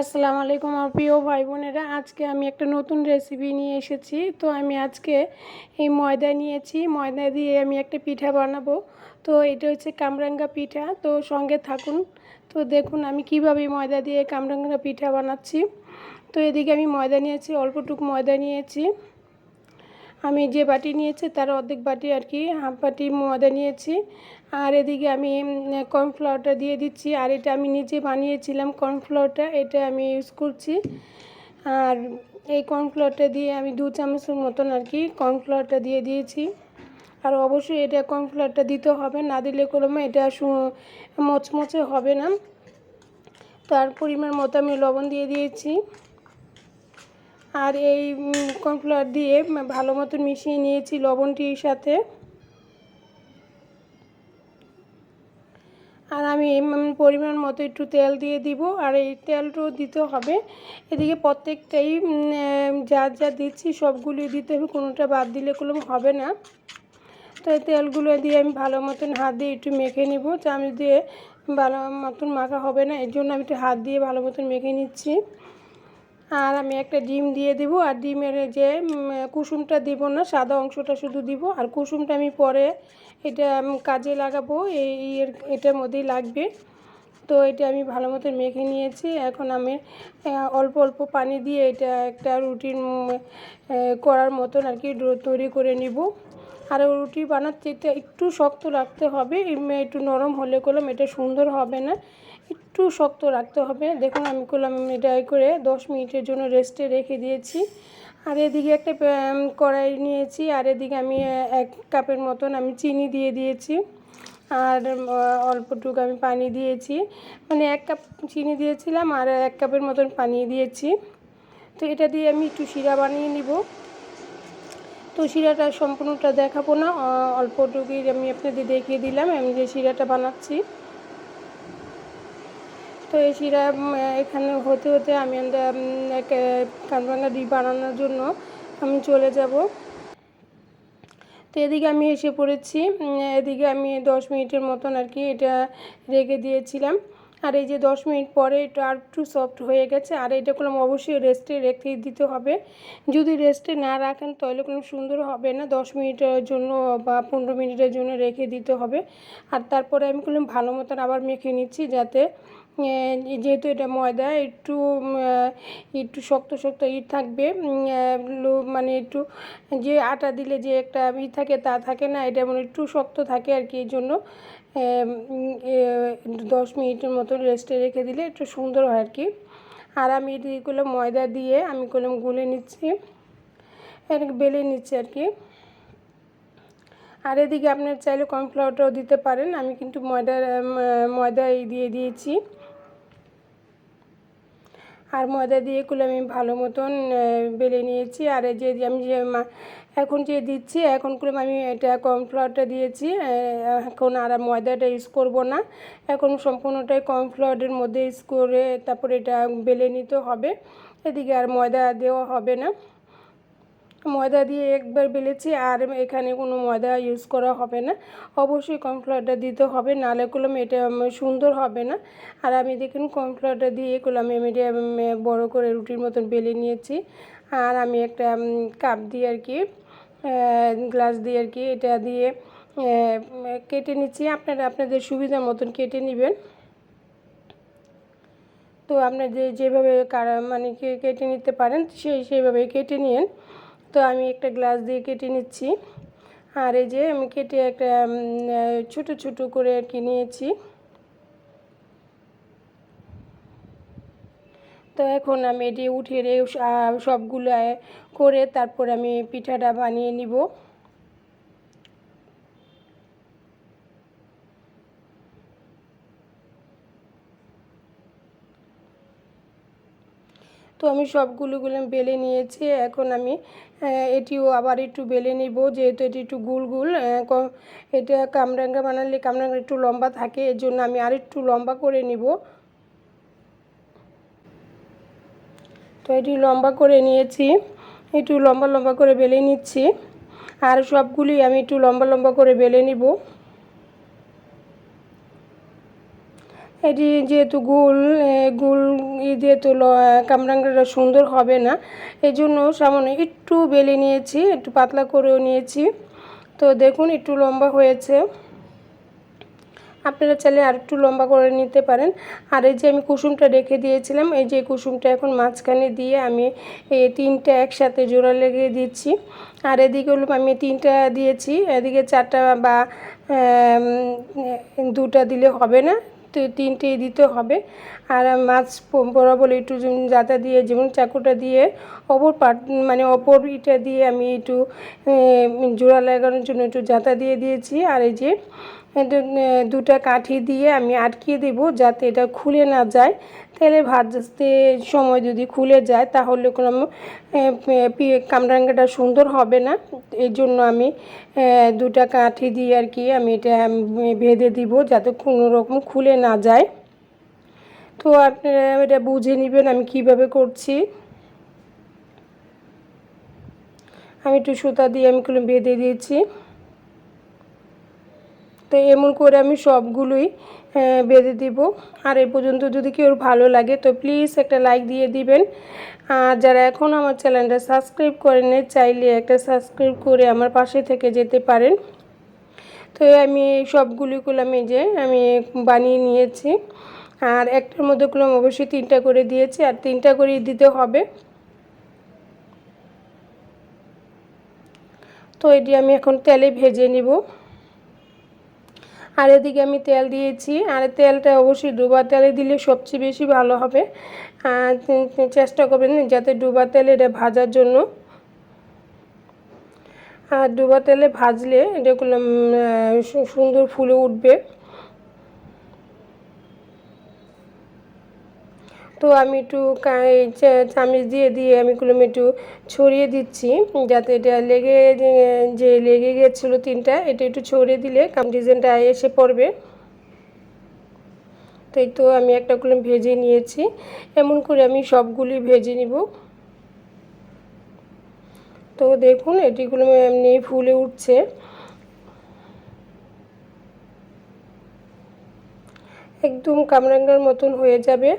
আসসালামু আলাইকুম আমার প্রিয় ভাই বোনেরা, আজকে আমি একটা নতুন রেসিপি নিয়ে এসেছি। তো আমি আজকে এই ময়দা নিয়েছি। ময়দা দিয়ে আমি একটা পিঠা বানাবো। তো এটা হচ্ছে কামরাঙ্গা পিঠা। তো সঙ্গে থাকুন। তো দেখুন আমি কীভাবে ময়দা দিয়ে কামরাঙ্গা পিঠা বানাচ্ছি। তো এদিকে আমি ময়দা নিয়েছি অল্পটুকু ময়দা নিয়েছি। আমি যে বাটি নিয়েছি তার অর্ধেক বাটি আর কি, হাফ বাটি ময়দা নিয়েছি। আর এদিকে আমি কর্নফ্লাওয়ারটা দিয়ে দিচ্ছি। আর এটা আমি নিজে বানিয়েছিলাম কর্নফ্লাওয়ারটা এটা আমি ইউজ করছি। আর এই কর্নফ্লাওয়ারটা দিয়ে আমি দু চামচের মতন আর কি কর্নফ্লাওয়ারটা দিয়ে দিয়েছি। আর অবশ্যই এটা কর্নফ্লাওয়ারটা দিতে হবে, না দিলে কোনো এটা মচমচে হবে না। তার পরিমাণ মতো আমি লবণ দিয়ে দিয়েছি। আর এই কর্নফ্লাওয়ার দিয়ে ভালো মতো মিশিয়ে নিয়েছি লবণটির সাথে। আর আমি পরিমাণ মতো একটু তেল দিয়ে দিব, আর এই তেলটাও দিতে হবে। এদিকে প্রত্যেকটাই যা যা দিচ্ছি সবগুলি দিতে হবে, কোনোটা বাদ দিলে কোনো হবে না। তো এই তেলগুলো দিয়ে আমি ভালো মতন হাত দিয়ে একটু মেখে নিব চামচ দিয়ে ভালো মতন মাখা হবে না, এর জন্য আমি একটু হাত দিয়ে ভালো মতন মেখে নিচ্ছি। আর আমি একটা ডিম দিয়ে দিব, আর ডিমের যে কুসুমটা দিব না, সাদা অংশটা শুধু দিব, আর কুসুমটা আমি পরে এটা কাজে লাগাবো, এই এটার মধ্যেই লাগবে। তো এটা আমি ভালো মতো মেখে নিয়েছি, এখন আমি অল্প অল্প পানি দিয়ে এটা একটা রুটিন করার মতন আর কি তৈরি করে নিব। আর রুটি বানাতে একটু শক্ত রাখতে হবে একটু নরম হলে করলাম, এটা সুন্দর হবে না। একটু শক্ত রাখতে হবে। দেখুন, আমি করলাম ড্রাই করে দশ মিনিটের জন্য রেস্টে রেখে দিয়েছি। আর এদিকে একটা কড়াই নিয়েছি। আর এদিকে আমি এক কাপের মতন আমি চিনি দিয়ে দিয়েছি। আর অল্পটুকু আমি পানি দিয়েছি। মানে এক কাপ চিনি দিয়েছিলাম আর এক কাপের মতন পানি দিয়েছি। তো এটা দিয়ে আমি একটু শিরা বানিয়ে নিব। তো শিরাটা সম্পূর্ণটা দেখাবো না। অল্পটুকুই আমি আপনাদের দেখিয়ে দিলাম। আমি যে শিরাটা বানাচ্ছি। তো এই শিরা এখানে হতে হতে আমি কানবাঙ্গা ডিপ বানানোর জন্য আমি চলে যাব। তো এদিকে আমি এসে পড়েছি এদিকে আমি দশ মিনিটের মতন আর কি এটা রেখে দিয়েছিলাম। আর এই যে দশ মিনিট পরে এটা আর একটু সফট হয়ে গেছে, আর এটা কোনো অবশ্যই রেস্টে রেখে দিতে হবে। যদি রেস্টে না রাখেন তাহলে কোনো সুন্দর হবে না, দশ মিনিটের জন্য বা পনেরো মিনিটের জন্য রেখে দিতে হবে। আর তারপরে আমি কোনো ভালো মতন আবার মেখে নিচ্ছি যাতে যেহেতু এটা ময়দা, একটু একটু শক্ত শক্ত ই থাকবে। মানে একটু যে আটা দিলে যে একটা ই থাকে তা থাকে না, এটা মানে একটু শক্ত থাকে আর কি, এই জন্য দশ মিনিটের মতো রেস্টে রেখে দিলে একটু সুন্দর হয় আর কি। আর আমি এগুলো ময়দা দিয়ে, আমি কলম গুলে নিচ্ছি বেলে নিচ্ছি আর কি। আর এদিকে আপনার চাইলে কর্নফ্লাওয়ারটাও দিতে পারেন, আমি কিন্তু ময়দা ময়দা দিয়ে দিয়েছি। আর ময়দা দিয়ে এগুলো আমি ভালো মতন বেলে নিয়েছি। আর যে আমি যে এখন যে দিচ্ছি, এখন করে আমি এটা কর্নফ্লাওয়ারটা দিয়েছি। এখন আর ময়দাটা ইউজ করব না। এখন সম্পূর্ণটাই কর্নফ্লাওয়ারের মধ্যে ইউজ করে তারপরে এটা বেলে নিতে হবে। এদিকে আর ময়দা দেওয়া হবে না। ময়দা দিয়ে একবার বেলেছি আর এখানে কোনো ময়দা ইউজ করা হবে না। অবশ্যই কর্নফ্লাওয়ারটা দিতে হবে, নালে করলাম এটা সুন্দর হবে না। আর আমি দেখুন কর্নফ্লাওয়ারটা দিয়ে করলাম আমি এটা বড় করে রুটির মতন বেলে নিয়েছি। আর আমি একটা কাপ দিয়ে আর কি গ্লাস দিয়ে আর কি এটা দিয়ে কেটে নিচ্ছি। আপনারা আপনাদের সুবিধার মতন কেটে নেবেন। তো আপনাদের যেভাবে মানে কেটে নিতে পারেন, সেই, সেইভাবে কেটে নিন। তো আমি একটা গ্লাস দিয়ে কেটে নিচ্ছি। আর এই যে আমি কেটে একটা ছোটো ছোটো করে আর কি নিয়েছি। তো এখন আমি এটি উঠিয়ে সবগুলো করে তারপর আমি পিঠাটা বানিয়ে নিব। তো আমি সবগুলোগুলো বেলে নিয়েছি। এখন আমি এটিও আবার একটু বেলে নিব, যেহেতু এটি একটু গুল গুল এটা কামরাঙ্গা বানালে কামরাঙ্গা একটু লম্বা থাকে, এর জন্য আমি আর একটু লম্বা করে নিব। তো এটি লম্বা করে নিয়েছি, একটু লম্বা লম্বা করে বেলে নিচ্ছি, আর সবগুলি আমি একটু লম্বা লম্বা করে বেলে নিব। এটি যেহেতু গোল গোল ই যেহেতু কামরাঙ্গাটা সুন্দর হবে না। এই জন্য সামান্য একটু বেলে নিয়েছি, একটু পাতলা করেও নিয়েছি। তো দেখুন, একটু লম্বা হয়েছে। আপনারা চাইলে আর একটু লম্বা করে নিতে পারেন। আর এই যে আমি কুসুমটা রেখে দিয়েছিলাম, এই যে কুসুমটা এখন মাঝখানে দিয়ে আমি এই তিনটা একসাথে জোড়া লেগে দিচ্ছি। আর এদিকে হলো আমি তিনটা দিয়েছি, এদিকে চারটা বা দুটা দিলে হবে না। তিনটে দিতে হবে। আর মাছ বরাবর একটু জাতা দিয়ে, যেমন চাকুটা দিয়ে অপর পাট মানে অপর ইটা দিয়ে আমি একটু জোড়া লাগানোর জন্য একটু জাতা দিয়ে দিয়েছি। আর এই যে দুটা কাঠি দিয়ে আমি আটকিয়ে দেব যাতে এটা খুলে না যায়। তাহলে ভাজতে সময় যদি খুলে যায়, তাহলে কোনো কামরাঙ্গাটা সুন্দর হবে না। এই জন্য আমি দুটা কাঠি দিয়ে আর কি আমি এটা বেঁধে দিব যাতে কোনো রকম খুলে না যায়। তো আপনারা এটা বুঝে নেবেন আমি কীভাবে করছি। আমি একটু সুতা দিয়ে আমি কোনো বেঁধে দিয়েছি। তো এমন করে আমি সবগুলোই বেঁধে দিব। আর এ পর্যন্ত যদি কেউ ভালো লাগে তো প্লিজ একটা লাইক দিয়ে দিবেন। আর যারা এখন আমার চ্যানেলটা সাবস্ক্রাইব করেন চাইলে একটা সাবস্ক্রাইব করে আমার পাশে থেকে যেতে পারেন। তো আমি সবগুলি আমি যে, আমি বানিয়ে নিয়েছি। আর একটার মধ্যে কলম অবশ্যই তিনটা করে দিয়েছি, আর তিনটা করেই দিতে হবে। তো এটি আমি এখন তেলে ভেজে নিব। আর এদিকে আমি তেল দিয়েছি, আর তেলটা অবশ্যই ডুবা তেলে দিলে সবচেয়ে বেশি ভালো হবে। চেষ্টা করবেন যাতে ডুবা তেলে এটা ভাজার জন্য। আর ডুবা তেলে ভাজলে এটা সুন্দর ফুলে উঠবে। তো আমি একটু চামিচ দিয়ে দিয়ে আমি কুলুম একটু ছড়িয়ে দিচ্ছি, যাতে এটা লেগে যে লেগে গেছিল তিনটা, এটা একটু ছড়িয়ে দিলে কাম ডিজাইনটা এসে পড়বে। তো এই তো আমি একটা কুলুম ভেজে নিয়েছি, এমন করে আমি সবগুলি ভেজে নিব। তো দেখুন এটিগুলো এমনি ফুলে উঠছে। একদম কামরাঙ্গার মতন হয়ে যাবে।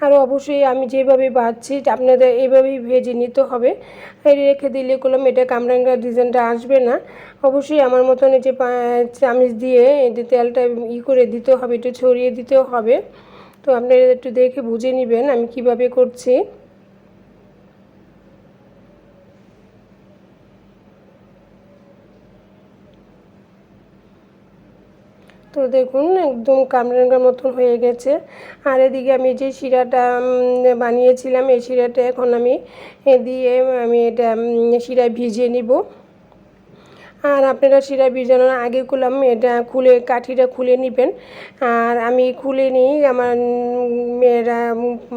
আর অবশ্যই আমি যেভাবে বাঁচছি আপনাদের এইভাবেই ভেজে নিতে হবে। রেখে দিলে কলম এটা কামরাঙ্গা ডিজাইনটা আসবে না। অবশ্যই আমার মতন এই যে চামিচ দিয়ে এটি তেলটা ই করে দিতে হবে, একটু ছড়িয়ে দিতেও হবে। তো আপনারা একটু দেখে বুঝে নেবেন আমি কীভাবে করছি। তো দেখুন, একদম কামরাঙ্গার মতন হয়ে গেছে। আর এদিকে আমি যে শিরাটা বানিয়েছিলাম, এই শিরাটা এখন আমি দিয়ে আমি এটা শিরায় ভিজিয়ে নিব। আর আপনারা শিরা ভিজানোর আগে করলাম এটা খুলে কাঠিটা খুলে নেবেন। আর আমি খুলে নিই, আমার মেয়েরা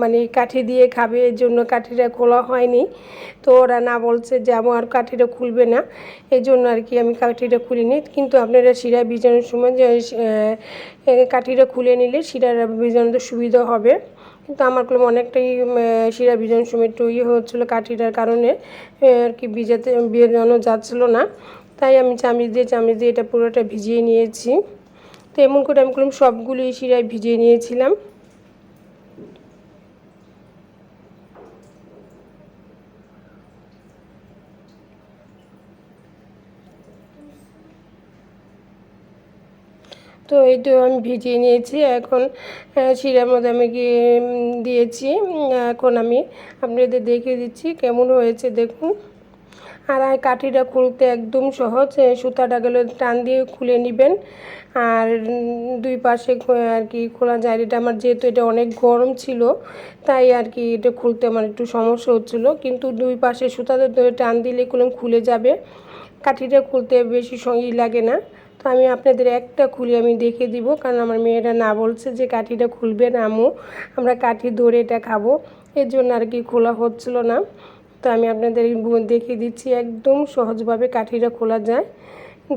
মানে কাঠি দিয়ে খাবে, এর জন্য কাঠিটা খোলা হয়নি। তো ওরা না বলছে যে আমার কাঠিটা খুলবে না এই জন্য আর কি আমি কাঠিটা খুলে নিই। কিন্তু আপনারা শিরা ভিজানোর সময় যে কাঠিটা খুলে নিলে শিরা ভিজানোতে সুবিধা হবে। কিন্তু আমার কলম অনেকটাই শিরা ভিজানোর সময় একটু ইয়ে হচ্ছিল কাঠিটার কারণে আর কি ভিজাতে, ভিজানো যাচ্ছিল না। তাই আমি চামিচ দিয়ে চামিচ দিয়ে এটা পুরোটা ভিজিয়ে নিয়েছি। তো এমন করে আমি করলাম, সবগুলি শিরায় ভিজিয়ে নিয়েছিলাম। তো এই তো আমি ভিজিয়ে নিয়েছি। এখন শিরার মধ্যে আমি দিয়েছি। এখন আমি আপনাদের দেখে দিচ্ছি কেমন হয়েছে, দেখুন। আর এই কাঠিটা খুলতে একদম সহজ সুতাটা গেলে টান দিয়ে খুলে নেবেন। আর দুই পাশে আর কি খোলা যায় এটা আমার যেহেতু এটা অনেক গরম ছিল, তাই আর কি এটা খুলতে আমার একটু সমস্যা হচ্ছিল। কিন্তু দুই পাশে ধরে টান দিলে কোনো খুলে যাবে। কাঠিটা খুলতে বেশি সঙ্গী লাগে না। তো আমি আপনাদের একটা খুলে আমি দেখে দিব, কারণ আমার মেয়েরা না বলছে যে কাঠিটা খুলবে না আমু আমরা কাঠি ধরে এটা খাব। এর জন্য আর কি খোলা হচ্ছিল না। তো আমি আপনাদের দেখিয়ে দিচ্ছি, একদম সহজভাবে কাঠিটা খোলা যায়।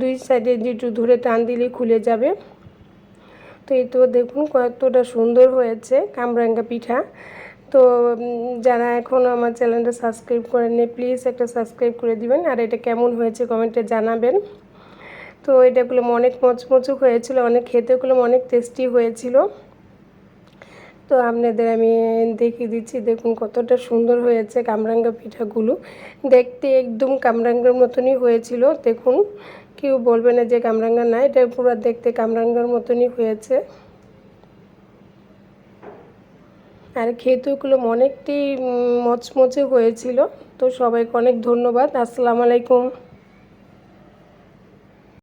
দুই সাইডে যেটু ধরে টান দিলেই খুলে যাবে। তো এই তো দেখুন কতটা সুন্দর হয়েছে কামরাঙ্গা পিঠা। তো যারা এখনও আমার চ্যানেলটা সাবস্ক্রাইব করেননি প্লিজ একটা সাবস্ক্রাইব করে দিবেন। আর এটা কেমন হয়েছে কমেন্টে জানাবেন। তো এটাগুলো অনেক মচমচু হয়েছিল, অনেক খেতেগুলো অনেক টেস্টি হয়েছিল। তো আপনাদের আমি দেখিয়ে দিচ্ছি, দেখুন কতটা সুন্দর হয়েছে কামরাঙ্গা পিঠাগুলো। দেখতে একদম কামরাঙ্গার মতনই হয়েছিল। দেখুন, কেউ বলবে না যে কামরাঙ্গা না, এটা পুরো দেখতে কামরাঙ্গার মতনই হয়েছে। আর খেতেগুলো অনেকটাই মচমচে হয়েছিল। তো সবাইকে অনেক ধন্যবাদ। আসসালামু আলাইকুম।